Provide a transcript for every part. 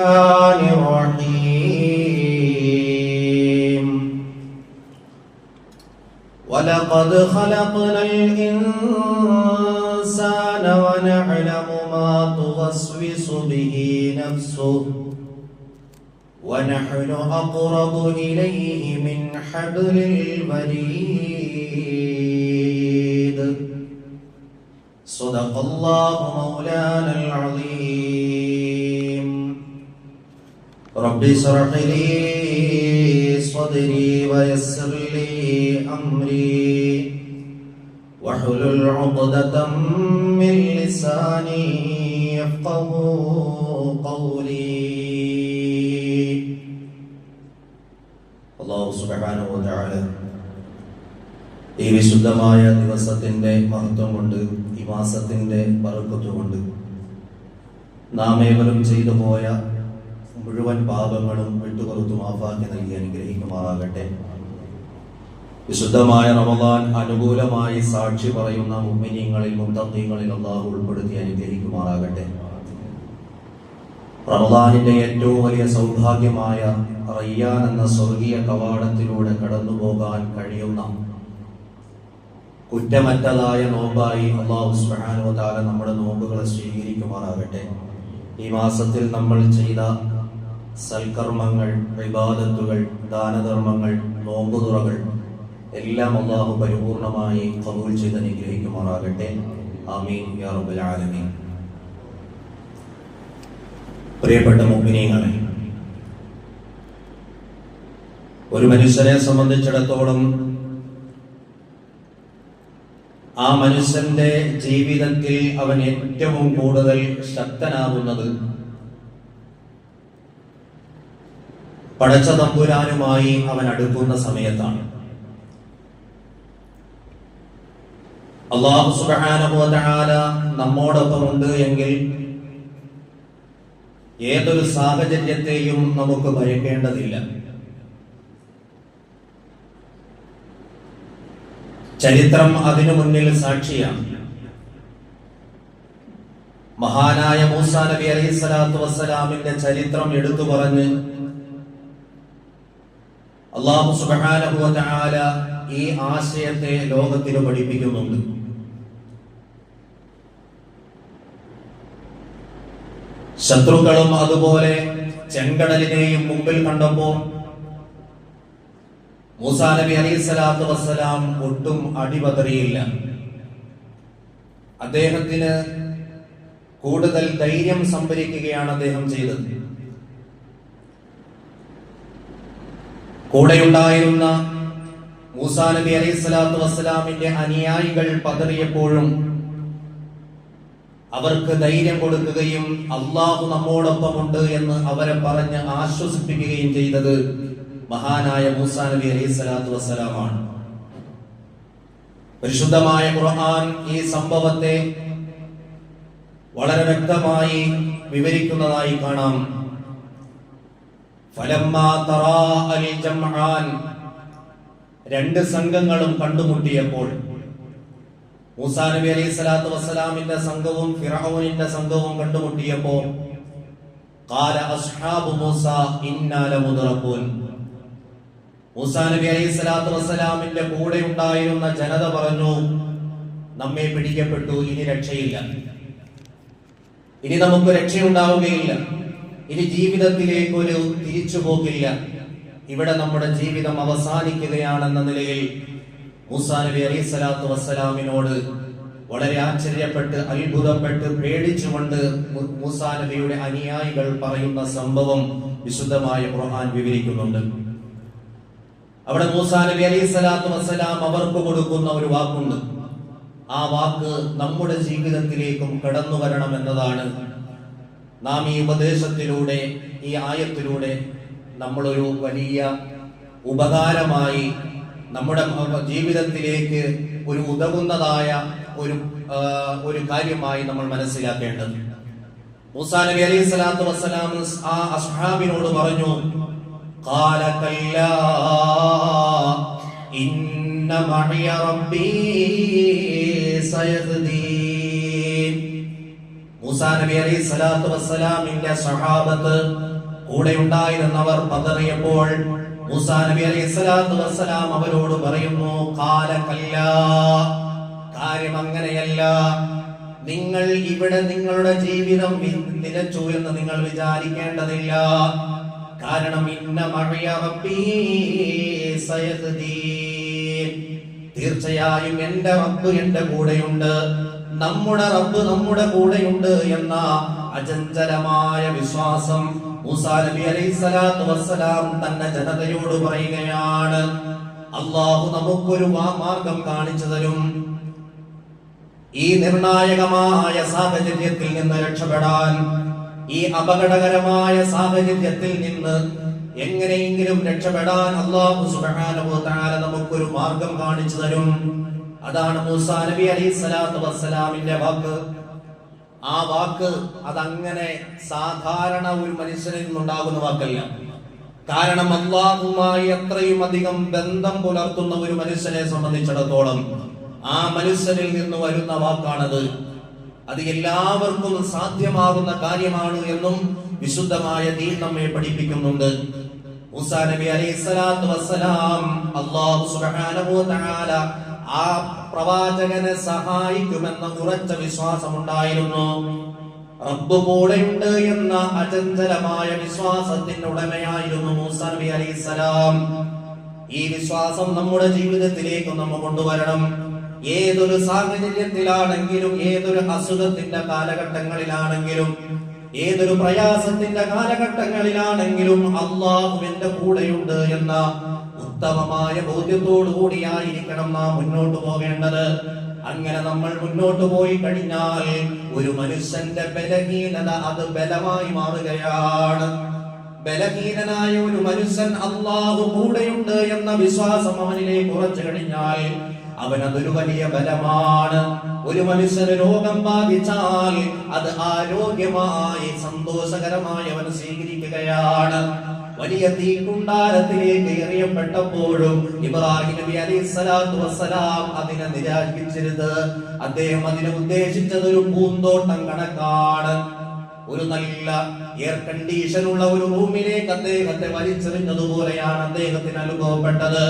الرحمن الرحيم. ولقد خلقنا الإنسان ونعلم ما توسوس به نفسه ونحن أقرب إليه من حبل الوريد. صدق الله مولانا العظيم. رب اشرح لي صدري ويسر لي أمري واحلل عقدة من لساني يفقه قولي الله سبحانه وتعالى ഈ വിശുദ്ധമായ ദിവസത്തിന്റെ മഹത്വം കൊണ്ട് ഈ മാസത്തിന്റെ ബറുക്കത്ത് കൊണ്ട് നാം ഏവരും ചെയ്തു പോയ മുഴുവൻ പാപങ്ങളും വിട്ടുപുറത്തു ആഫാക്കി നൽകി അനുഗ്രഹിക്കുമാറാകട്ടെ. വിശുദ്ധമായ റമദാൻ അനുകൂലമായി സാക്ഷി പറയുന്ന മുമ്മിനിയങ്ങളിൽ മുന്തങ്ങളിൽ അള്ളാഹു ഉൾപ്പെടുത്തി അനുഗ്രഹിക്കുമാറാകട്ടെ. റമദാനിന്റെ ഏറ്റവും വലിയ സൗഭാഗ്യമായ റയ്യാൻ എന്ന സ്വർഗീയ കവാടത്തിലൂടെ കടന്നു പോകാൻ കഴിയുന്ന കുറ്റമറ്റതായ നോമ്പായി അള്ളാഹു സുബ്ഹാനഹു വതആല നമ്മുടെ നോമ്പുകളെ സ്വീകരിക്കുമാറാകട്ടെ. ഈ മാസത്തിൽ നമ്മൾ ചെയ്ത സൽക്കർമ്മങ്ങൾ വിവാദത്തുകൾ ദാനധർമ്മങ്ങൾ നോമ്പുതുറകൾ എല്ലാം അള്ളാഹു പരിപൂർണമായി കബൂൽ ചെയ്ത് അനുഗ്രഹിക്കുമാറാകട്ടെ. ആമീൻ. യാ റബ്ബൽ ആലമീൻ. പ്രിയപ്പെട്ട മുഗ്നീങ്ങളെ ഒരു മനുഷ്യനെ സംബന്ധിച്ചിടത്തോളം ആ മനുഷ്യന്റെ ജീവിതത്തിൽ അവൻ ഏറ്റവും കൂടുതൽ ശക്തനാകുന്നത് പടച്ച തമ്പുരാനുമായി അവൻ അടുക്കുന്ന സമയത്താണ്. അള്ളാഹു സുബാനുഭവത്താല നമ്മോടൊപ്പം ഉണ്ട് എങ്കിൽ ഏതൊരു സാഹചര്യത്തെയും നമുക്ക് ഭയക്കേണ്ടതില്ല. ചരിത്രം അതിനു മുന്നിൽ സാക്ഷിയാണ്. മഹാനായ മൂസാ നബി അലൈഹി സ്വലാത്തു വസ്സലാമിന്റെ ചരിത്രം എടുത്തു പറഞ്ഞ് അള്ളാഹു തആല ഈ ആശയത്തെ ലോകത്തിന് പഠിപ്പിക്കുന്നുണ്ട്. ശത്രുക്കളും അതുപോലെ ചെങ്കടലിനെയും മുമ്പിൽ കണ്ടപ്പോൾ മൂസാ നബി അലൈഹി സ്വലാത്തു വസ്സലാം ഒട്ടും അടിപതറിയില്ല. അദ്ദേഹത്തിന് കൂടുതൽ ധൈര്യം സംഭരിക്കുകയാണ് അദ്ദേഹം ചെയ്തത്. കൂടെയുണ്ടായിരുന്ന മൂസാ നബി അലൈഹി സ്വലാത്തു വസ്സലാമിന്റെ അനുയായികൾ പതറിയപ്പോഴും അവർക്ക് ധൈര്യം കൊടുക്കുകയും അള്ളാഹു നമ്മോടൊപ്പമുണ്ട് എന്ന് അവരെ പറഞ്ഞ് ആശ്വസിപ്പിക്കുകയും ചെയ്തത് മഹാനായ മൂസാ നബി അലൈഹി സ്വലാത്തു വസ്സലാമാണ്. പരിശുദ്ധമായ ഖുർആൻ ഈ സംഭവത്തെ വളരെ വ്യക്തമായി വിവരിക്കുന്നതായി കാണാം. രണ്ട് സംഘങ്ങളും കണ്ടുമുട്ടിയപ്പോൾ മൂസാ നബി അലൈഹി സ്വലാത്തു വസ്സലാമിന്റെ സംഘവും ഫിറഔനിന്റെ സംഘവും കണ്ടുമുട്ടിയപ്പോൾ ഖാല അസ്ഹാബു മൂസ ഇന്നാ ലമുദ്റഖൂൻ മൂസാ നബി അലൈഹി സ്വലാത്തു കൂടെ ഉണ്ടായിരുന്ന ജനത പറഞ്ഞു നമ്മെ പിടിക്കപ്പെട്ടു ഇനി രക്ഷയില്ല. ഇനി നമുക്ക് രക്ഷയുണ്ടാവുകയില്ല. ഇനി ജീവിതത്തിലേക്ക് ഒരു തിരിച്ചുപോക്കില്ല ഇവിടെ നമ്മുടെ ജീവിതം അവസാനിക്കുകയാണെന്ന നിലയിൽ മൂസാ നബി അലൈഹി സ്വലാത്തു വസ്സലാമിനോട് വളരെ ആശ്ചര്യപ്പെട്ട് അത്ഭുതപ്പെട്ട് പേടിച്ചുകൊണ്ട് മൂസാ നബിയുടെ അനുയായികൾ പറയുന്ന സംഭവം വിശുദ്ധമായ ഖുർആൻ വിവരിക്കുന്നുണ്ട്. അവിടെ മൂസാ നബി അലൈഹി സ്വലാത്തു വസ്സലാം അവർക്ക് കൊടുക്കുന്ന ഒരു വാക്കുണ്ട്. ആ വാക്ക് നമ്മുടെ ജീവിതത്തിലേക്കും കടന്നു വരണം എന്നതാണ് നാം ഈ ഉപദേശത്തിലൂടെ ഈ ആയത്തിലൂടെ നമ്മളൊരു വലിയ ഉപകാരമായി നമ്മുടെ ജീവിതത്തിലേക്ക് ഒരു ഉതകുന്നതായ ഒരു ആ, ഒരു കാര്യമായി നമ്മൾ മനസ്സിലാക്കേണ്ടത് മൂസാ നബി അലൈഹി സ്വലാത്തു വസ്സലാം ആ അസ്ഹാബിനോട് പറഞ്ഞു قال كلا إن معي ربي سيهدين മൂസാ നബി അലൈഹി സ്വലാത്തു വസ്സലാമിന്റെ സഹാബത്ത് കൂടെ ഉണ്ടായിരുന്നവർ പതറിയപ്പോൾ മൂസാ നബി അലൈഹി സ്വലാത്തു വസ്സലാം അവരോട് പറയുന്നു കാലക്കല്ല കാര്യം അങ്ങനെയല്ല. നിങ്ങൾ ഇവിടെ നിങ്ങളുടെ ജീവിതം നിലച്ചു എന്ന് നിങ്ങൾ വിചാരിക്കേണ്ടതില്ല. കാരണം ഇന്ന. തീർച്ചയായും എന്റെ റബ്ബ് എന്റെ കൂടെയുണ്ട്. നമ്മുടെ റബ്ബ് നമ്മുടെ കൂടെയുണ്ട് എന്ന അചഞ്ചലമായ വിശ്വാസം മൂസാ തന്റെ ജനതയോട് പറയുകയാണ്. അള്ളാഹു നമുക്കൊരു മാർഗം കാണിച്ചു തരും. ഈ നിർണായകമായ സാഹചര്യത്തിൽ നിന്ന് രക്ഷപ്പെടാൻ ഈ അപകടകരമായ സാഹചര്യത്തിൽ നിന്ന് എങ്ങനെയെങ്കിലും രക്ഷപ്പെടാൻ അള്ളാഹു വ നമുക്കൊരു മാർഗം കാണിച്ചു തരും. അതാണ് നബി അലൈഹി വസ്സലാമിന്റെ വാക്ക്. ആ വാക്ക് അതങ്ങനെ സാധാരണ ഒരു മനുഷ്യനിൽ നിന്നുണ്ടാകുന്ന വാക്കല്ല. കാരണം അള്ളാഹുമായി അത്രയും അധികം ബന്ധം പുലർത്തുന്ന ഒരു മനുഷ്യനെ സംബന്ധിച്ചിടത്തോളം ആ മനുഷ്യനിൽ നിന്ന് വരുന്ന വാക്കാണത്. അത് എല്ലാവർക്കും സാധ്യമാകുന്ന കാര്യമാണ് എന്നും വിശുദ്ധമായ ദീൻ നമ്മെ പഠിപ്പിക്കുന്നുണ്ട്. നബി അലൈഹി സ്വലാത്തു വസ്സലാം അള്ളാഹു സുബ്ഹാനഹു തആല ആ പ്രവാചകനെ സഹായിക്കുമെന്ന ഉറച്ച വിശ്വാസമുണ്ടായിരുന്നു. റബ്ബ് കൂടെയുണ്ട് എന്ന അചഞ്ചലമായ വിശ്വാസത്തിന്റെ ഉടമയായിരുന്നു മൂസ നബി അലൈഹി സലാം ഈ വിശ്വാസം നമ്മുടെ ജീവിതത്തിലേക്ക് നമ്മ കൊണ്ടുവരണം. ഏതൊരു സാഹചര്യത്തിലാണെങ്കിലും ഏതൊരു അസുഖത്തിന്റെ കാലഘട്ടങ്ങളിലാണെങ്കിലും ഏതൊരു പ്രയാസത്തിന്റെ കാലഘട്ടങ്ങളിലാണെങ്കിലും അള്ളാഹു എന്റെ കൂടെയുണ്ട് എന്ന ഉത്തമമായ ബോധ്യത്തോടു കൂടിയായിരിക്കണം നാം മുന്നോട്ട് പോകേണ്ടത്. അങ്ങനെ നമ്മൾ മുന്നോട്ട് പോയി കഴിഞ്ഞാൽ ഒരു മനുഷ്യന്റെ ബലഹീനത അത് ബലമായി മാറുകയാണ്. ബലഹീനനായ ഒരു മനുഷ്യൻ അള്ളാഹു കൂടെയുണ്ട് എന്ന വിശ്വാസം അവനിലേക്ക് ഉറച്ചു കഴിഞ്ഞാൽ അവൻ അതൊരു വലിയ ബലമാണ്. ഒരു മനുഷ്യന് രോഗം ബാധിച്ചാൽ അത് ആരോഗ്യമായി സന്തോഷകരമായി അവൻ സ്വീകരിക്കുകയാണ്. വലിയ തീക്കുണ്ടാരത്തിലേക്ക് എറിയപ്പെട്ടപ്പോഴും ഇബ്രാഹിം നബി അലൈഹി സ്വലാത്തു വസ്സലാം അതിനെ നിരാകരിച്ചരുത് അദ്ദേഹം അതിനെ ഉദ്ദേശിച്ചത് ഒരു പൂന്തോട്ടം കണക്കാണ്. ഒരു നല്ല എയർ കണ്ടീഷൻ ഉള്ള ഒരു റൂമിലേക്ക് അദ്ദേഹത്തെ വലിച്ചെറിഞ്ഞതുപോലെയാണ് അദ്ദേഹത്തിന് അനുഭവപ്പെട്ടത്.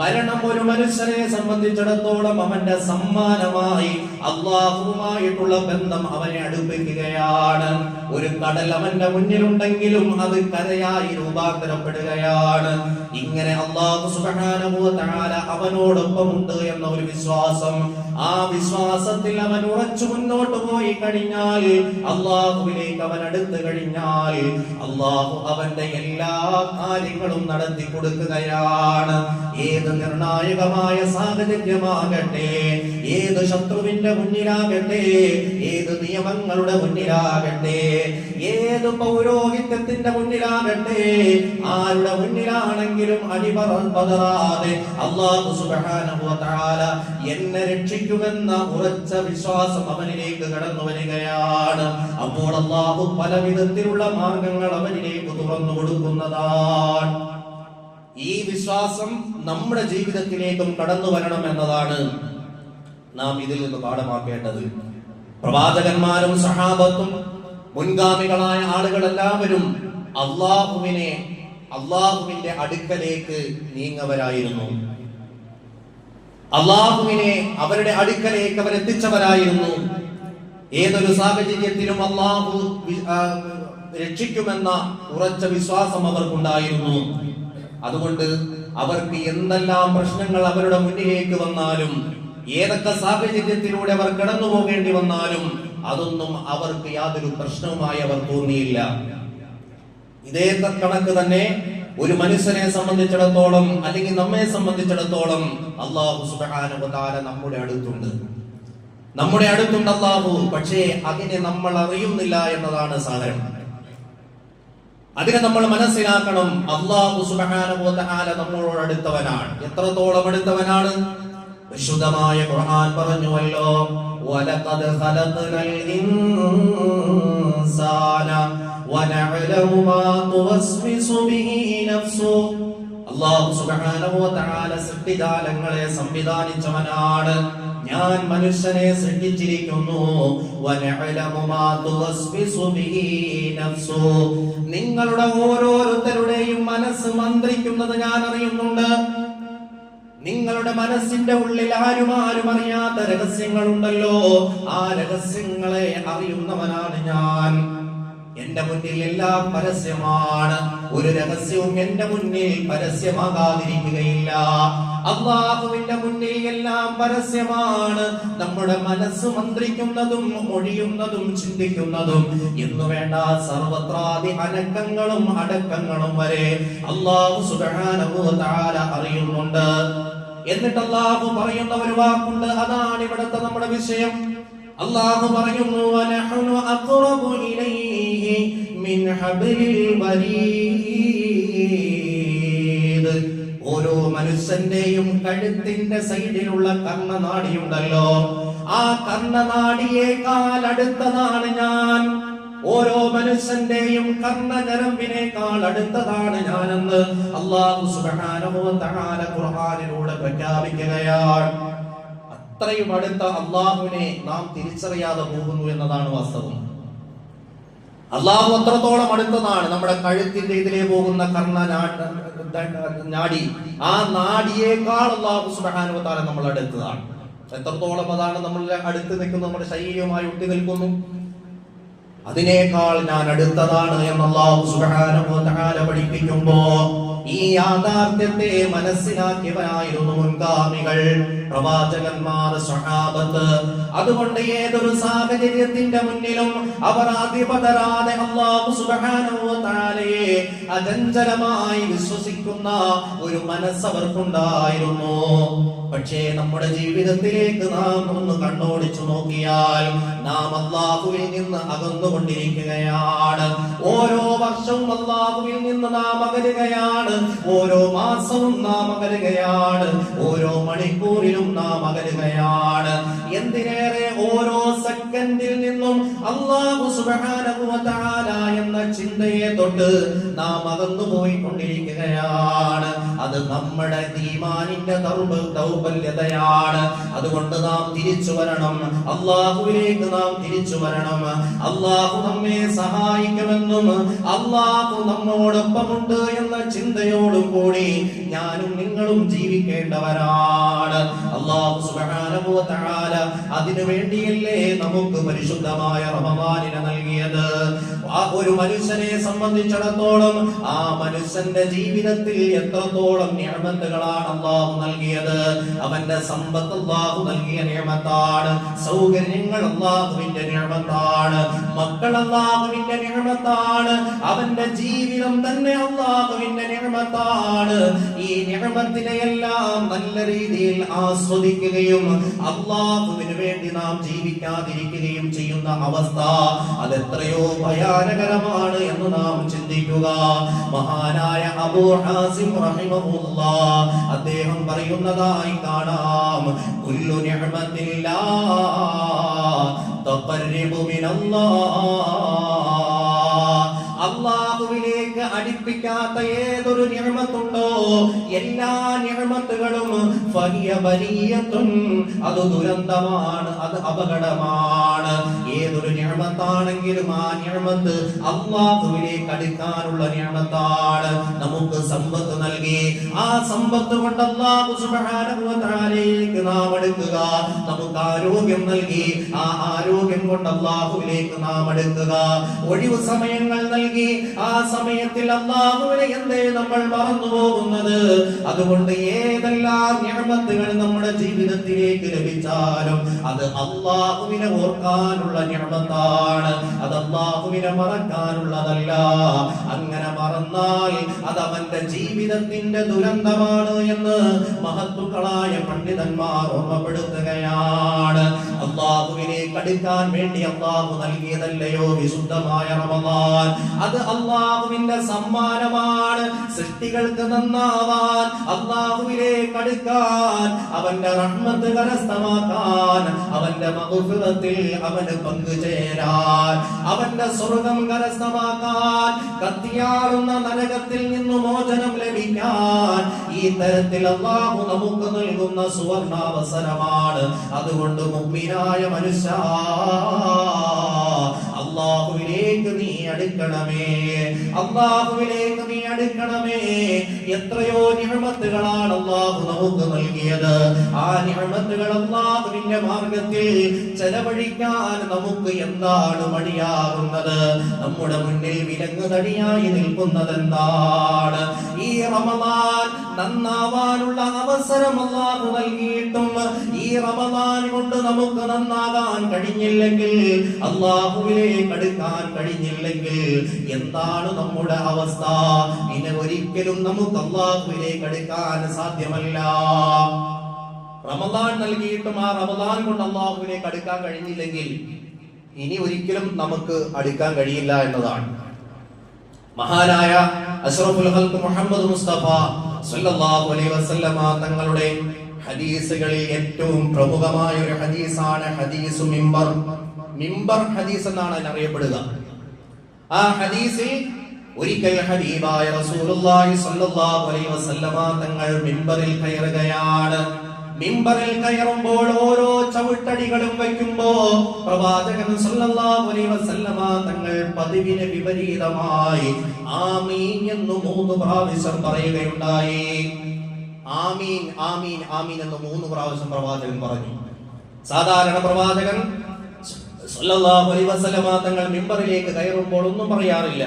മരണം ഒരു മനുഷ്യനെ സംബന്ധിച്ചിടത്തോളം അവന്റെ സമ്മാനമായി അള്ളാഹുമായിട്ടുള്ള ബന്ധം അവനെ അടുപ്പിക്കുകയാണ്. ഒരു കടൽ അവന്റെ മുന്നിലുണ്ടെങ്കിലും അത് കരയായി രൂപാന്തരപ്പെടുകയാണ്. ഇങ്ങനെ അള്ളാഹു സുബ്ഹാനഹു തആല അവനോടൊപ്പമുണ്ട് എന്ന ഒരു വിശ്വാസം. ആ വിശ്വാസത്തിൽ അവൻ ഉറച്ചു മുന്നോട്ട് പോയി കഴിഞ്ഞാൽ അള്ളാഹുവിലേക്ക് അവൻ അടുത്ത് കഴിഞ്ഞാൽ അള്ളാഹു അവന്റെ എല്ലാ കാര്യങ്ങളും നടത്തി കൊടുക്കുകയാണ്. ഏത് നിർണായകമായ സാഹചര്യമാകട്ടെ ഏത് ശത്രുവിന്റെ മുന്നിലാകട്ടെ ഏത് നിയമങ്ങളുടെ മുന്നിലാകട്ടെ ഏത് പൗരോഹിത്യത്തിന്റെ മുന്നിലാകട്ടെ? ആരുടെ മുന്നിലാണെങ്കിലും അടിപതറാതെ അള്ളാഹു സുബ്ഹാനഹു വതആല എന്നെ രക്ഷിക്കുമെന്ന ഉറച്ച വിശ്വാസം അവനിലേക്ക് കടന്നു വരികയാണ്. അപ്പോൾ അള്ളാഹു പല വിധത്തിലുള്ള മാർഗങ്ങൾ അവനിലേക്ക് തുറന്നു കൊടുക്കുന്നതാണ്. ഈ വിശ്വാസം നമ്മുടെ ജീവിതത്തിലേക്കും കടന്നു വരണം എന്നതാണ് നാം ഇതിൽ നിന്ന് പാഠമാക്കേണ്ടത്. പ്രവാചകന്മാരും സഹാബത്തും മുൻഗാമികളായ ആളുകൾ എല്ലാവരും അള്ളാഹുവിനെ അള്ളാഹുവിന്റെ അടുക്കലേക്ക് നീങ്ങവരായിരുന്നു. അള്ളാഹുവിനെ അവരുടെ അടുക്കലേക്ക് അവർ എത്തിച്ചവരായിരുന്നു. ഏതൊരു സാഹചര്യത്തിലും അള്ളാഹു രക്ഷിക്കുമെന്ന ഉറച്ച വിശ്വാസം അവർക്കുണ്ടായിരുന്നു. അതുകൊണ്ട് അവർക്ക് എന്തെല്ലാം പ്രശ്നങ്ങൾ അവരുടെ മുന്നിലേക്ക് വന്നാലും ഏതൊക്കെ സാഹചര്യത്തിലൂടെ അവർ കടന്നു പോകേണ്ടി വന്നാലും അതൊന്നും അവർക്ക് യാതൊരു പ്രശ്നവുമായി അവർ തോന്നിയില്ല. ഇതേ കണക്ക് തന്നെ ഒരു മനുഷ്യനെ സംബന്ധിച്ചിടത്തോളം അല്ലെങ്കിൽ നമ്മെ സംബന്ധിച്ചിടത്തോളം അള്ളാഹു തആല നമ്മുടെ അടുത്തുണ്ട്. നമ്മുടെ അടുത്തുണ്ട് അള്ളാഹു പക്ഷേ അതിനെ നമ്മൾ അറിയുന്നില്ല എന്നതാണ് സാധനം അതിനെ നമ്മൾ മനസ്സിലാക്കണം അള്ളാഹു വ നമ്മളോട് അടുത്തവനാണ്. എത്രത്തോളം അടുത്തവനാണ്? വിശുദ്ധമായ ഖുർആൻ പറഞ്ഞുവല്ലോ. വലഖദ് خلقنا الإنسان ونعلم ما توسوس به نفسه. അല്ലാഹു സുബ്ഹാനഹു താല സൃഷ്ടിജാലങ്ങളെ സംവിധാനിച്ചവനാണ്. ഞാൻ മനുഷ്യനെ സൃഷ്ടിച്ചിരിക്കുന്നു. നിങ്ങളുടെ ഓരോരുത്തരുടെയും മനസ്സ് മന്ത്രിക്കുന്നത് ഞാൻ അറിയുന്നുണ്ട്. നിങ്ങളുടെ മനസ്സിന്റെ ഉള്ളിൽ ആരും ആരും അറിയാത്ത രഹസ്യങ്ങളുണ്ടല്ലോ. ആ രഹസ്യങ്ങളെ അറിയുന്നവനാണ് ഞാൻ. എന്റെ മുന്നിൽ എല്ലാം പരസ്യമാണ്. ഒരു രഹസ്യവും എന്റെ മുന്നിൽ പരസ്യമാകാതിരിക്കുകയില്ല. അള്ളാഹുവിന്റെ മുന്നിൽ എല്ലാം പരസ്യമാണ്. നമ്മുടെ മനസ്സ് മന്ത്രിക്കുന്നതും ഒഴിയുന്നതും ചിന്തിക്കുന്നതും. എന്ന് വേണ്ട സർവത്രാദി അനക്കങ്ങളും അടക്കങ്ങളും വരെ അള്ളാഹു വ അറിയുന്നുണ്ട്. എന്നിട്ട് അള്ളാഹു പറയുന്ന ഒരു വാക്കുണ്ട്. അതാണ് ഇവിടുത്തെ നമ്മുടെ വിഷയം. അള്ളാഹു പറയുന്നു. ഓരോ മനുഷ്യന്റെയും കഴുത്തിന്റെ സൈഡിലുള്ള കർണനാടിയുണ്ടല്ലോ. ആ കർണനാടിയേക്കാൾ അടുത്തതാണ് ഞാൻ. ഓരോ മനുഷ്യന്റെയും കർണനരമ്പിനേക്കാൾ അടുത്തതാണ് ഞാനെന്ന് അള്ളാഹു തആല ഖുർആനിലൂടെ പ്രഖ്യാപിക്കുകയാണ്. അത്രയും അടുത്ത അള്ളാഹുവിനെ നാം തിരിച്ചറിയാതെ പോകുന്നു എന്നതാണ് വാസ്തവം. അള്ളാഹു അത്രത്തോളം അടുത്തതാണ് നമ്മുടെ കഴുത്തിന്റെ ഇതിലെ പോകുന്ന കർണ നാടി ആ നാടിയേക്കാൾ അള്ളാഹു സുബാനുവത്താല നമ്മൾ അടുത്തതാണ് എത്രത്തോളം അതാണ് നമ്മളുടെ അടുത്ത് നിൽക്കുന്നു നമ്മുടെ ശരീരവുമായി ഒട്ടി നിൽക്കുന്നു? അതിനേക്കാൾ ഞാൻ അടുത്തതാണ് എന്ന് അള്ളാഹു തആല പഠിപ്പിക്കുമ്പോ ഈ യാഥാർത്ഥ്യത്തെ മനസ്സിലാക്കിയവരായിരുന്നു മുൻഗാമികൾ പ്രവാചകന്മാർ സ്വഹാബത്ത്. അതുകൊണ്ട് ഏതൊരു സാഹചര്യത്തിന്റെ മുന്നിലും അവർ അധിപതരാതെ അള്ളാഹു തആലയെ അചഞ്ചലമായി വിശ്വസിക്കുന്ന ഒരു മനസ്സവർക്കുണ്ടായിരുന്നു പക്ഷേ നമ്മുടെ ജീവിതത്തിലേക്ക് നാം ഒന്ന് കണ്ണോടിച്ചു നോക്കിയാൽ നാം അള്ളാഹുവിൽ നിന്ന് അകന്നുകൊണ്ടിരിക്കുകയാണ്. ഓരോ വർഷവും അള്ളാഹുവിൽ നിന്ന് നാം അകലുകയാണ്. ഓരോ മാസവും നാം അകലുകയാണ്. ഓരോ മണിക്കൂറിലും നാം അകലുകയാണ്. എന്തിനേറെ ഓരോ സെക്കൻഡിൽ നിന്നും അള്ളാഹു സുബ്ഹാനഹു വ തആല എന്ന ചിന്തയെ തൊട്ട് നാം അകന്നു പോയിക്കൊണ്ടിരിക്കുകയാണ് അത് നമ്മുടെ ഈമാനിന്റെ ദൗർബ ദൗർബല്യതയാണ് അതുകൊണ്ട് നാം തിരിച്ചു വരണം. അള്ളാഹുവിലേക്ക് നാം തിരിച്ചു വരണം. അള്ളാഹു നമ്മെ സഹായിക്കുമെന്നും അള്ളാഹു നമ്മോടൊപ്പമുണ്ട് എന്ന ചിന്തയോടും കൂടി ഞാനും നിങ്ങളും ജീവിക്കേണ്ടവരാണ്. അള്ളാഹു സുബ്ഹാനഹു വ തആല അതിനു വേണ്ടിയല്ലേ നമുക്ക് പരിശുദ്ധമായ റമദാനിനെ നൽകിയത്. ഒരു മനുഷ്യനെ സംബന്ധിച്ചിടത്തോളം ആ മനുഷ്യന്റെ ജീവിതത്തിൽ എത്രത്തോളം നിയമത്തുകളാണ് അള്ളാഹു നൽകിയത്. അവന്റെ സമ്പത്ത് അള്ളാഹു നൽകിയ നിയമത്താണ്. സൗകര്യങ്ങൾ അള്ളാഹുവിന്റെ നിയമത്താണ്. മക്കൾ അള്ളാഹുവിന്റെ നിയമത്താണ്. അവന്റെ ജീവിതം തന്നെ അള്ളാഹുവിന്റെ നിയമത്താണ്. ഈ നിയമത്തിനെ എല്ലാം നല്ല രീതിയിൽ ആസ്വദിക്കുകയും അള്ളാഹുവിന് വേണ്ടി നാം ജീവിക്കാതിരിക്കുകയും ചെയ്യുന്ന അവസ്ഥ അതെത്രയോ ഭയാനകരമാണ് എന്ന് നാം ചിന്തിക്കുക. മഹാനായ അബൂ ഹാസിം റഹിമഹുല്ലാ അദ്ദേഹം പറയുന്നതായി കാണാം. കുല്ലു നിഅമത്തില്ലാ. തഖർരിബു മിനല്ലാഹ് അള്ളാഹുവിലേക്ക് അടുപ്പിക്കാത്ത ഏതൊരു നിയമത്തുണ്ടോ എല്ലാ നിയമത്തുകളും അത് ദുരന്തമാണ് അത് അപകടമാണ്. ഏതൊരു നിയമത്താണെങ്കിലും ആ നിയമത്ത് അള്ളാഹുവിലേക്ക് അടുക്കാനുള്ള നിയമത്താണ് നമുക്ക് സമ്പത്ത് നൽകി. ആ സമ്പത്ത് കൊണ്ട് അള്ളാഹു സുബ്ഹാനഹു വ തആലയിലേക്ക് നാം എടുക്കുക നമുക്ക് ആരോഗ്യം നൽകി. ആ ആരോഗ്യം കൊണ്ട് അള്ളാഹുവിലേക്ക് നാം എടുക്കുക ഒഴിവ് സമയങ്ങൾ നൽകി. ആ സമയത്തിൽ അള്ളാഹുവിനെ എന്തേ നമ്മൾ മറന്നു പോകുന്നത് അതുകൊണ്ട് ഏതെല്ലാം ഞാമത്തുകൾ നമ്മുടെ ജീവിതത്തിലേക്ക് ലഭിച്ചാലും അത് അള്ളാഹുവിനെ ഓർക്കാനുള്ള ഞാമത്താണ് അത് അള്ളാഹുവിനെ മറക്കാനുള്ളതല്ല. അങ്ങനെ മറന്നാൽ അത് അവന്റെ ജീവിതത്തിന്റെ ദുരന്തമാണ് എന്ന് മഹത്തുക്കളായ പണ്ഡിതന്മാർ ഓർമ്മപ്പെടുത്തുകയാണ്. അള്ളാഹുവിലേക്ക് അടുക്കാൻ വേണ്ടി അള്ളാഹു നൽകിയതല്ലയോ വിശുദ്ധമായ റമദാൻ. അത് അള്ളാഹുവിന്റെ സമ്മാനമാണ്. സൃഷ്ടികൾക്ക് നന്നാവാൻ അള്ളാഹുവിലേക്ക് അടുക്കാൻ അവന്റെ റഹ്മത്ത് കരസ്ഥമാക്കാൻ അവന്റെ മഹുഫിറത്തിൽ അവന് പങ്കുചേരാൻ അവന്റെ സ്വർഗം കരസ്ഥമാക്കാൻ കത്തിയാറുന്ന നരകത്തിൽ നിന്നു മോചനം ലഭിക്കാൻ ഈ തരത്തിൽ അള്ളാഹു നമുക്ക് നൽകുന്ന സുവർണാവസരമാണ്. അതുകൊണ്ട് മുഗ്മിനായ മനുഷ്യ അള്ളാഹുവിലേക്ക് നീ അടുക്കണമേ. അള്ളാഹുവിലേക്ക് നീ അടുക്കണമേ. എത്രയോ നിഴമത്തുകളാണ് അള്ളാഹു നമുക്ക് നൽകിയത്. ആ നിഴമത്തുകൾ അള്ളാഹുവിന്റെ മാർഗത്തിൽ ചെലവഴിക്കാൻ നമുക്ക് എന്താണ് മടിയാകുന്നത്? നമ്മുടെ മുന്നിൽ വിലങ്ങ് തടിയായി നിൽക്കുന്നത് എന്താണ് ഈ റമദാൻ നന്നാവാനുള്ള അവസരം അള്ളാഹു നൽകിയിട്ടും ഈ റമദാൻ കൊണ്ട് നമുക്ക് നന്നാകാൻ കഴിഞ്ഞില്ലെങ്കിൽ അള്ളാഹുവിലേക്ക് അടുക്കാൻ കഴിഞ്ഞില്ലെങ്കിൽ എന്താണ് നമ്മുടെ അവസ്ഥ? പിന്നെ ഒരിക്കലും നമുക്ക് അള്ളാഹുവിലേക്ക് അടുക്കാൻ സാധ്യമല്ല. റമദാൻ നൽകിയിട്ടും ആ റമദാൻ കൊണ്ട് അള്ളാഹുവിലേക്ക് അടുക്കാൻ കഴിഞ്ഞില്ലെങ്കിൽ ഇനി ഒരിക്കലും നമുക്ക് അടുക്കാൻ കഴിയില്ല എന്നതാണ്. മഹാനായ അഷ്റഫുൽ മുഹമ്മദ് മുസ്തഫ സല്ലല്ലാഹു അലൈഹി വസല്ലമ തങ്ങളുടെ ഹദീസുകളിൽ ഏറ്റവും പ്രമുഖമായ ഒരു ഹദീസാണ് ഹദീസു മിമ്പർ മിമ്പർ ഹദീസ് എന്നാണ് അതിനറിയപ്പെടുക. ആ ഹദീസിൽ ഒരിക്കൽ ഹബീബായ റസൂലുള്ളാഹി സ്വല്ലല്ലാഹു അലൈഹി വസല്ലമ തങ്ങൾ മിമ്പറിൽ കയറുകയാണ്. മിമ്പറിൽ കയറുമ്പോൾ ഓരോ ചവിട്ടടികളും വയ്ക്കുമ്പോ പ്രവാചകൻ സല്ലല്ലാഹു അലൈഹി വസല്ലമ തങ്ങൾ പതിവിന് വിപരീതമായി ആമീൻ എന്ന് മൂന്ന് പ്രാവശ്യം പറയുകയുണ്ടായി. ആമീൻ ആമീൻ ആമീൻ എന്ന് മൂന്ന് പ്രാവശ്യം പ്രവാചകൻ പറഞ്ഞു. സാധാരണ പ്രവാചകൻ തങ്ങൾ മിമ്പറിലേക്ക് കയറുമ്പോൾ ഒന്നും പറയാറില്ല.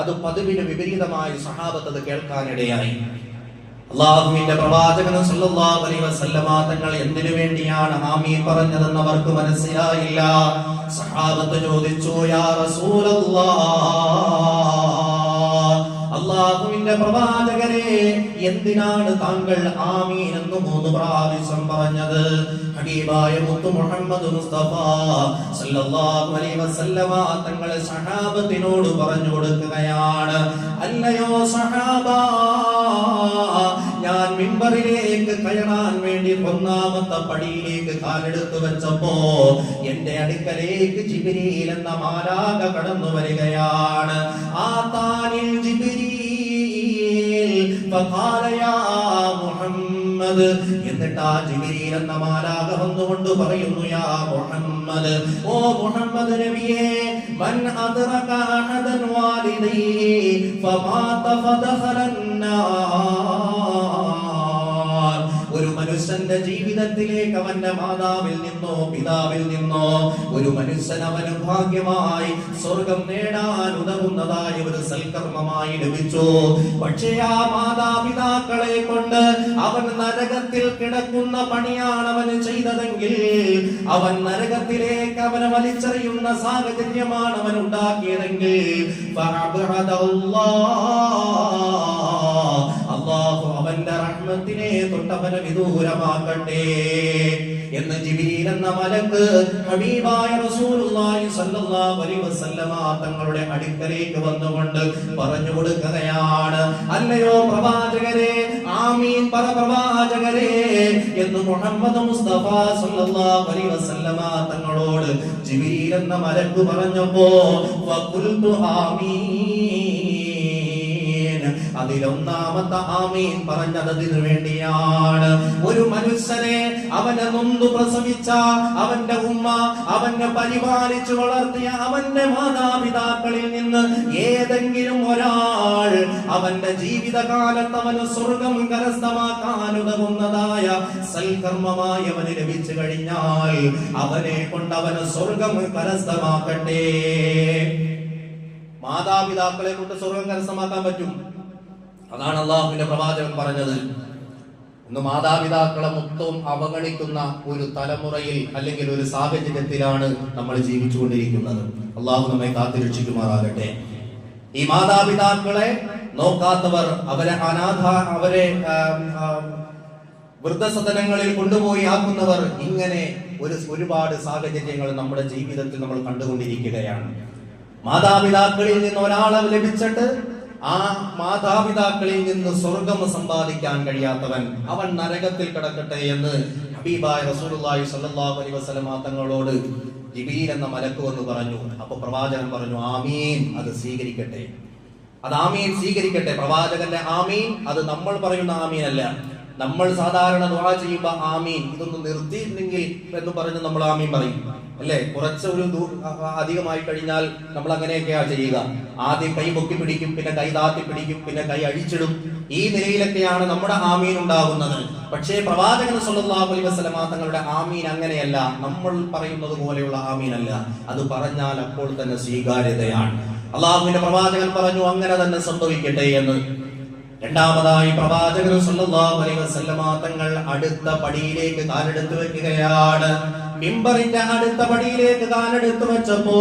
അത് പതിവിന് വിപരീതമായി സഹാബത്ത് അത് കേൾക്കാനിടയായി. അള്ളാഹുവിന്റെ പ്രവാചകൻ സല്ലല്ലാഹു അലൈഹി വസല്ലമ തങ്ങൾ എന്തിനു വേണ്ടിയാണ് ആമീൻ പറഞ്ഞതെന്ന് അവർക്ക് മനസ്സിലായില്ല. സഹാബത്ത് ചോദിച്ചു യാ റസൂലല്ലാഹ് അള്ളാഹുവിന്റെ പ്രവാചകരെ എന്തിനാണ് താങ്കൾ ആമീൻ എന്ന് മൂന്ന് പ്രാവശ്യം പറഞ്ഞത്? ഹബീബായ മുത്തു മുഹമ്മദ് മുസ്തഫ സല്ലല്ലാഹു അലൈഹി വസല്ലമ തങ്ങളെ സഹാബത്തിനോട് പറഞ്ഞു കൊടുക്കുകയാണ്. അല്ലയോ സഹാബ ഞാൻ മിമ്പറിലേക്ക് കയറാൻ വേണ്ടി ഒന്നാമത്തെ പടിയിലേക്ക് കാലെടുത്തു വെച്ചപ്പോ എന്റെ അടുക്കലേക്ക് ജിബിരിയിൽ എന്ന മാലാക കടന്നു വരികയാണ്. ആ താനിൽ ജിബിരിയിൽ പറയുന്നത് എന്നിട്ട് ആ ജിബിരിയിൽ എന്ന മാലാക വന്നുകൊണ്ട് പറയുന്നു യാ മുഹമ്മദ് ഓ മുഹമ്മദ് നബിയേ മൻ അദ്റക അഹദൻ വാലിദൈ ഫമാത ഫദഖലന്നാ ഒരു മനുഷ്യന്റെ ജീവിതത്തിലേക്ക് അവന്റെ മാതാവിൽ നിന്നോ പിതാവിൽ നിന്നോ ഒരു മനുഷ്യൻ അവന് ഭാഗ്യമായി സ്വർഗം നേടാൻ ഉതകുന്നതായ ഒരു സൽക്കർമ്മമായി ലഭിച്ചു. പക്ഷേ ആ മാതാപിതാക്കളെ കൊണ്ട് അവൻ നരകത്തിൽ കിടക്കുന്ന പണിയാണ് അവന് ചെയ്തതെങ്കിൽ അവൻ നരകത്തിലേക്ക് അവനെ വലിച്ചെറിയുന്ന സാഹചര്യമാണ് അവൻ ഉണ്ടാക്കിയതെങ്കിൽ അള്ളാഹു അവന്റെ റഹ്മത്തിനെ തൊട്ടവനെ വിദൂരമാക്കട്ടെ എന്ന് ജിബിരിൽ എന്ന മലക്ക് ഹബീബായ റസൂലുള്ളാഹി സ്വല്ലല്ലാഹു അലൈഹി വസല്ലമ തങ്ങളുടെ അടുക്കലേക്ക് വന്നുകൊണ്ട് പറഞ്ഞു കൊടുക്കുകയാണ്. അല്ലയോ പ്രവാചകരെ ആമീൻ പറ പ്രവാചകരെ എന്ന് മുഹമ്മദ് മുസ്തഫ സ്വല്ലല്ലാഹു അലൈഹി വസല്ലമ തങ്ങളോട് ജിബിരിൽ എന്ന മലക്ക് പറഞ്ഞപ്പോൾ വഖുൽതു ആമീൻ അതിലൊന്നാമത്തെ ആമീൻ പറഞ്ഞത് അതിനു വേണ്ടിയാണ്. ഒരു മനുഷ്യനെ അവനെ നൊന്തു പ്രസവിച്ച അവന്റെ ഉമ്മ അവനെ പരിപാലിച്ചു വളർത്തിയ അവന്റെ മാതാപിതാക്കളിൽ നിന്ന് ഏതെങ്കിലും ഒരാൾ അവന്റെ ജീവിതകാലത്ത് അവന് സ്വർഗം കരസ്ഥമാക്കാൻ ഉതകുന്നതായ സൽക്കർമ്മമായി അവന് ലഭിച്ചു കഴിഞ്ഞാൽ അവനെ കൊണ്ട് അവന് സ്വർഗം കരസ്ഥമാക്കട്ടെ. മാതാപിതാക്കളെ കൊണ്ട് സ്വർഗം കരസ്ഥമാക്കാൻ പറ്റും. അതാണ് അള്ളാഹുവിന്റെ പ്രവാചകൻ പറഞ്ഞത്. ഇന്ന് മാതാപിതാക്കളെ മൊത്തവും അവഗണിക്കുന്ന ഒരു തലമുറയിൽ അല്ലെങ്കിൽ ഒരു സാഹചര്യത്തിലാണ് നമ്മൾ ജീവിച്ചുകൊണ്ടിരിക്കുന്നത്. അള്ളാഹു നമ്മെ കാത്തിരക്ഷിക്കുമാറാകട്ടെ ഈ മാതാപിതാക്കളെ നോക്കാത്തവർ അവരെ അനാഥ അവരെ വൃദ്ധസദനങ്ങളിൽ കൊണ്ടുപോയി ആക്കുന്നവർ ഇങ്ങനെ ഒരു ഒരുപാട് സാഹചര്യങ്ങൾ നമ്മുടെ ജീവിതത്തിൽ നമ്മൾ കണ്ടുകൊണ്ടിരിക്കുകയാണ്. മാതാപിതാക്കളിൽ നിന്ന് ഒരാളെ ലഭിച്ചിട്ട് ആ മാതാപിതാക്കളിൽ നിന്ന് സ്വർഗം സമ്പാദിക്കാൻ കഴിയാത്തവൻ അവൻ നരകത്തിൽ കിടക്കട്ടെ എന്ന് ഹബീബായ റസൂലുള്ളാഹി സ്വല്ലല്ലാഹു അലൈഹി വസല്ലമ തങ്ങളോട് ജിബീൽ എന്ന മലക്കു എന്ന് പറഞ്ഞു. അപ്പൊ പ്രവാചകൻ പറഞ്ഞു ആമീൻ അത് സ്വീകരിക്കട്ടെ. അത് ആമീൻ സ്വീകരിക്കട്ടെ. പ്രവാചകന്റെ ആമീൻ അത് നമ്മൾ പറയുന്ന ആമീൻ അല്ല നമ്മൾ സാധാരണ ദുആ ചെയ്യുമ്പോൾ ആമീൻ ഇതൊന്ന് നിർത്തിയിട്ടുണ്ടെങ്കിൽ എന്ന് പറഞ്ഞ് നമ്മൾ ആമീൻ പറയും. അല്ലേ? കുറച്ച് ഒരു അധികമായി കഴിഞ്ഞാൽ നമ്മൾ അങ്ങനെയൊക്കെയാ ചെയ്യുക. ആദ്യം കൈ പൊക്കി പിടിക്കും പിന്നെ കൈ താത്തി പിടിക്കും പിന്നെ കൈ അഴിച്ചിടും. ഈ നിലയിലൊക്കെയാണ് നമ്മുടെ ആമീൻ ഉണ്ടാകുന്നത്. പക്ഷേ പ്രവാചകൻ സല്ലല്ലാഹു അലൈഹി വസല്ലമ തങ്ങളുടെ ആമീൻ അങ്ങനെയല്ല. നമ്മൾ പറയുന്നത് പോലെയുള്ള ആമീൻ അല്ല അത് പറഞ്ഞാൽ അപ്പോൾ തന്നെ സ്വീകാര്യതയാണ്. അള്ളാഹുവിന്റെ പ്രവാചകൻ പറഞ്ഞു അങ്ങനെ തന്നെ സംഭവിക്കട്ടെ എന്ന്. രണ്ടാമതായി വസല്ലമ തങ്ങൾ അടുത്ത പടിയിലേക്ക് കാലെടുത്തു വെക്കുകയാണ് മിമ്പറിന്റെ അടുത്ത പടിയിലേക്ക് കാലെടുത്തു വെച്ചപ്പോ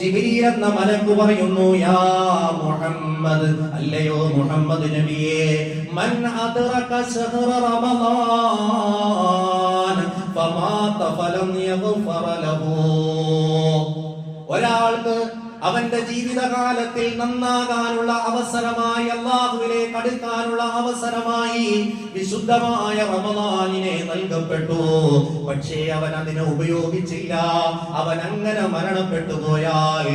ജിബ്രീൽ എന്ന മലക്ക് പറയുന്നു യാ മുഹമ്മദ് അല്ലയോ മുഹമ്മദ് നബിയേ മൻ അദ്റക ശഹ്റ റമളാൻ ഫമാത ഫലം യഗ്ഫറ ലഹു. ഒരാൾക്ക് അവന്റെ ജീവിതകാലത്തിൽ നന്നാകാനുള്ള അവസരമായി അള്ളാഹുവിലേക്ക് അടുക്കാനുള്ള അവസരമായി വിശുദ്ധമായ റമദാനിനെ നൽകപ്പെട്ടു പക്ഷേ അവൻ അതിനെ ഉപയോഗിച്ചില്ല അവൻ അങ്ങനെ മരണപ്പെട്ടു പോയാൽ.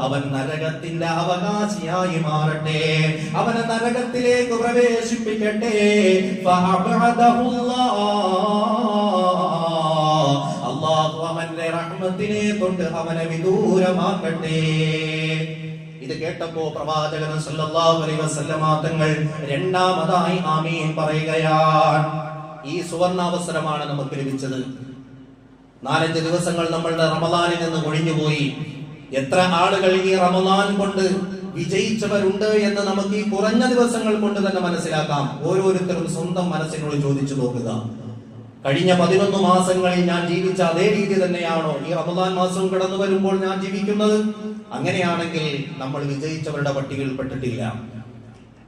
അവൻ നരകത്തിന്റെ അവകാശിയായി മാറട്ടെ അവനെ നരകത്തിലേക്ക് പ്രവേശിപ്പിക്കട്ടെ. റഹ്മത്തിനെ തൊട്ട് അവനെ വിദൂരമാക്കട്ടെ. ഇത് കേട്ടപ്പോ പ്രവാചകൻ സല്ലല്ലാഹു അലൈഹി വസല്ലമ തങ്ങൾ രണ്ടാമതായി ആമീൻ പറയുകയാണ്. ഈ സുവർണാവസരമാണ് നമുക്ക് ലഭിച്ചത്. നാലഞ്ച് ദിവസങ്ങൾ നമ്മളുടെ റമദാനിൽ നിന്ന് ഒഴിഞ്ഞുപോയി എത്ര ആളുകൾ ഈ റമദാൻ കൊണ്ട് വിജയിച്ചവരുണ്ട് എന്ന് നമുക്ക് ഈ കുറഞ്ഞ ദിവസങ്ങൾ കൊണ്ട് തന്നെ മനസ്സിലാക്കാം. ഓരോരുത്തരും സ്വന്തം മനസ്സിനോട് ചോദിച്ചു നോക്കുക. കഴിഞ്ഞ പതിനൊന്ന് മാസങ്ങളിൽ ഞാൻ ജീവിച്ച അതേ രീതി തന്നെയാണോ ഈ റമദാൻ മാസം കടന്നു വരുമ്പോൾ ഞാൻ ജീവിക്കുന്നത്? അങ്ങനെയാണെങ്കിൽ നമ്മൾ വിജയിച്ചവരുടെ പട്ടികയിൽ പെട്ടിട്ടില്ല.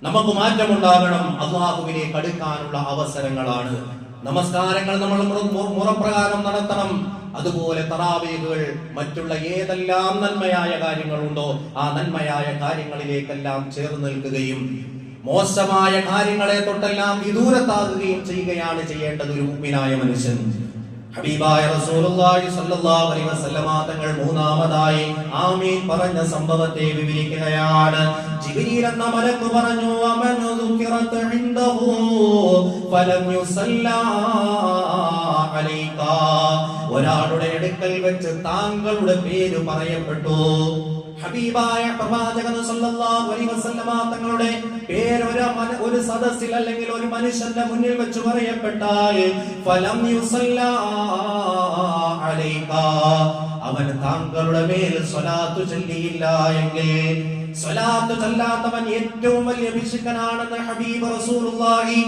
നമുക്ക് മാറ്റമുണ്ടാകണം. അള്ളാഹുവിനെ കടുക്കാനുള്ള അവസരങ്ങളാണ്. നമസ്കാരങ്ങൾ നമ്മൾ മുറ- മുറ- മുറപ്രകാരം നടത്തണം. അതുപോലെ തറാവീഹുകൾ മറ്റുള്ള ഏതെല്ലാം നന്മയായ കാര്യങ്ങളുണ്ടോ ആ നന്മയായ കാര്യങ്ങളിലേക്കെല്ലാം ചേർന്ന് നിൽക്കുകയും മോശമായ കാര്യങ്ങളെ തൊട്ടെല്ലാം വിദൂരത്താകുകയും ചെയ്യുകയാണ് ചെയ്യേണ്ടത് ഒരു മുമ്പിനായ മനുഷ്യൻ. ഹബീബായ റസൂലുള്ളാഹി സ്വല്ലല്ലാഹു അലൈഹി വസല്ലമ തങ്ങൾ മൂന്നാമതായി ആമീൻ പറഞ്ഞ സംഭവത്തെ വിവരിക്കുകയാണ്. ജിബ്രീൽ എന്ന മലക്ക് പറഞ്ഞു അമൻ ദുക്കിറത ഇൻദഹു ഫലം യുസല്ലാ അലൈക. ഒരാളുടെ അടുക്കൽ വെച്ച് താങ്കളുടെ പേര് പറയപ്പെട്ടു. ഹബീബായ പ്രവാചകൻ സല്ലല്ലാഹു അലൈഹി വസല്ലമ തങ്ങളുടെ പേര് ഒരു ഒരു സദസ്സിൽ അല്ലെങ്കിൽ ഒരു മനുഷ്യന്റെ മുന്നിൽ വെച്ച് പറയപ്പെട്ടാൽ ഫലം യുസല്ലാ അലൈക അവൻ താങ്കളുടെ മേൽ സ്വലാത്തു ചൊല്ലിയില്ല എങ്കിൽ സ്വലാത്ത് ഏറ്റവും വലിയ പിശുക്കനാണെന്ന് ഹബീബ് റസൂലുള്ളാഹി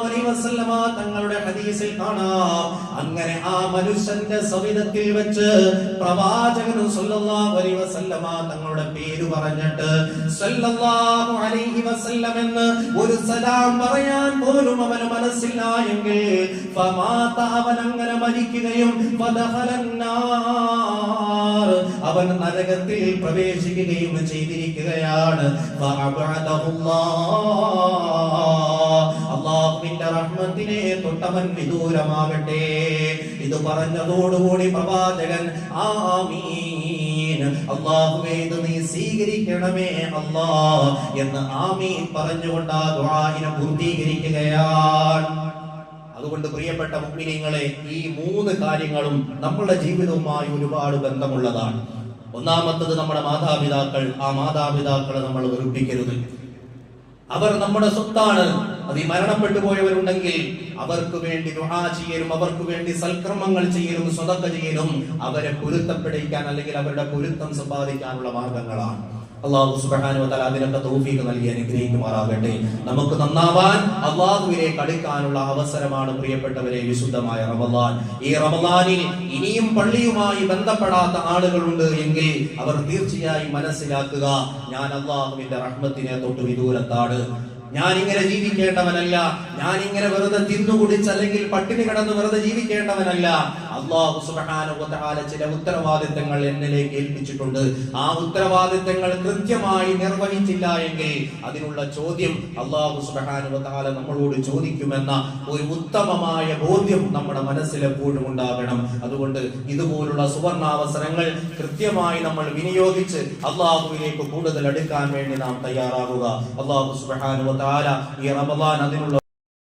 അലൈഹി വസല്ലമ തങ്ങളുടെ ഹദീസിൽ കാണാം. അങ്ങനെ ആ മനുഷ്യന്റെ സവിധത്തിൽ വെച്ച് അലൈഹി വസല്ലമ തങ്ങളുടെ പേര് പറഞ്ഞിട്ട് സ്വല്ലല്ലാഹു അലൈഹി വസല്ലം എന്ന് ഒരു സലാം പറയാൻ പോലും അവന് മനസ്സില്ല എങ്കിൽ അവൻ അങ്ങനെ മരിക്കുകയും അവൻ നരകത്തിൽ പ്രവേശിക്കുകയും ചെയ്തിരിക്കുകയാണ്. അള്ളാഹുവിന്റെ റഹ്മത്തിനെ തൊട്ടവൻ വിദൂരമാകട്ടെ. ഇത് പറഞ്ഞതോടുകൂടി പ്രവാചകൻ ആമീൻ. അള്ളാഹുവേ ഇത് നീ സ്വീകരിക്കണമേ അല്ലാ എന്ന് ആമീൻ പറഞ്ഞുകൊണ്ട് ആ ദുആഇനെ പൂർത്തീകരിക്കുകയാണ്. അതുകൊണ്ട് പ്രിയപ്പെട്ട മുഗ്മിനീങ്ങളെ ഈ മൂന്ന് കാര്യങ്ങളും നമ്മുടെ ജീവിതവുമായി ഒരുപാട് ബന്ധമുള്ളതാണ്. ഒന്നാമത്തത് നമ്മുടെ മാതാപിതാക്കൾ ആ മാതാപിതാക്കളെ നമ്മൾ വെറുപ്പിക്കരുത്. അവർ നമ്മുടെ സ്വത്താണ്. അത് ഈ മരണപ്പെട്ടു പോയവരുണ്ടെങ്കിൽ അവർക്ക് വേണ്ടി ദുആ ചെയ്യലും അവർക്ക് വേണ്ടി സൽക്രമങ്ങൾ ചെയ്യലും സ്വതക്ക ചെയ്യലും അവരെ പൊരുത്തപ്പെടിക്കാൻ അല്ലെങ്കിൽ അവരുടെ പൊരുത്തം സമ്പാദിക്കാനുള്ള മാർഗങ്ങളാണ്. അള്ളാഹു സുബ്ഹാനഹു തല അതിനൊക്കെ തൗഫീഖ് നൽകി അനുഗ്രഹിക്കുമാറാകട്ടെ നമുക്ക് നന്നാവാൻ അള്ളാഹുവിലേക്ക് അടുക്കാനുള്ള അവസരമാണ് പ്രിയപ്പെട്ടവരെ വിശുദ്ധമായ റമദാൻ. ഈ റമദാനിൽ ഇനിയും പള്ളിയുമായി ബന്ധപ്പെടാത്ത ആളുകളുണ്ട് എങ്കിൽ അവർ തീർച്ചയായും മനസ്സിലാക്കുക ഞാൻ അള്ളാഹുവിന്റെ റഹ്മത്തിനെ തൊട്ട് വിദൂരത്താണ്. ഞാൻ ഇങ്ങനെ ജീവിക്കേണ്ടവനല്ല ഞാൻ ഇങ്ങനെ വെറുതെ തിന്നുകുടിച്ച് അല്ലെങ്കിൽ പട്ടിണി കിടന്ന് വെറുതെ ജീവിക്കേണ്ടവനല്ല അള്ളാഹു വ ചില ഉത്തരവാദിത്തങ്ങൾ എന്നിലേക്ക് ഏൽപ്പിച്ചിട്ടുണ്ട്. ആ ഉത്തരവാദിത്തങ്ങൾ കൃത്യമായി നിർവഹിച്ചില്ല എങ്കിൽ അതിനുള്ള ചോദ്യം അള്ളാഹു വ നമ്മളോട് ചോദിക്കുമെന്ന ഒരു ഉത്തമമായ ബോധ്യം നമ്മുടെ മനസ്സിലെപ്പോഴും ഉണ്ടാകണം. അതുകൊണ്ട് ഇതുപോലുള്ള സുവർണാവസരങ്ങൾ കൃത്യമായി നമ്മൾ വിനിയോഗിച്ച് അള്ളാഹുവിലേക്ക് കൂടുതൽ എടുക്കാൻ വേണ്ടി നാം തയ്യാറാകുക. അള്ളാഹു വ ഈ റമദാൻ അതിനുള്ള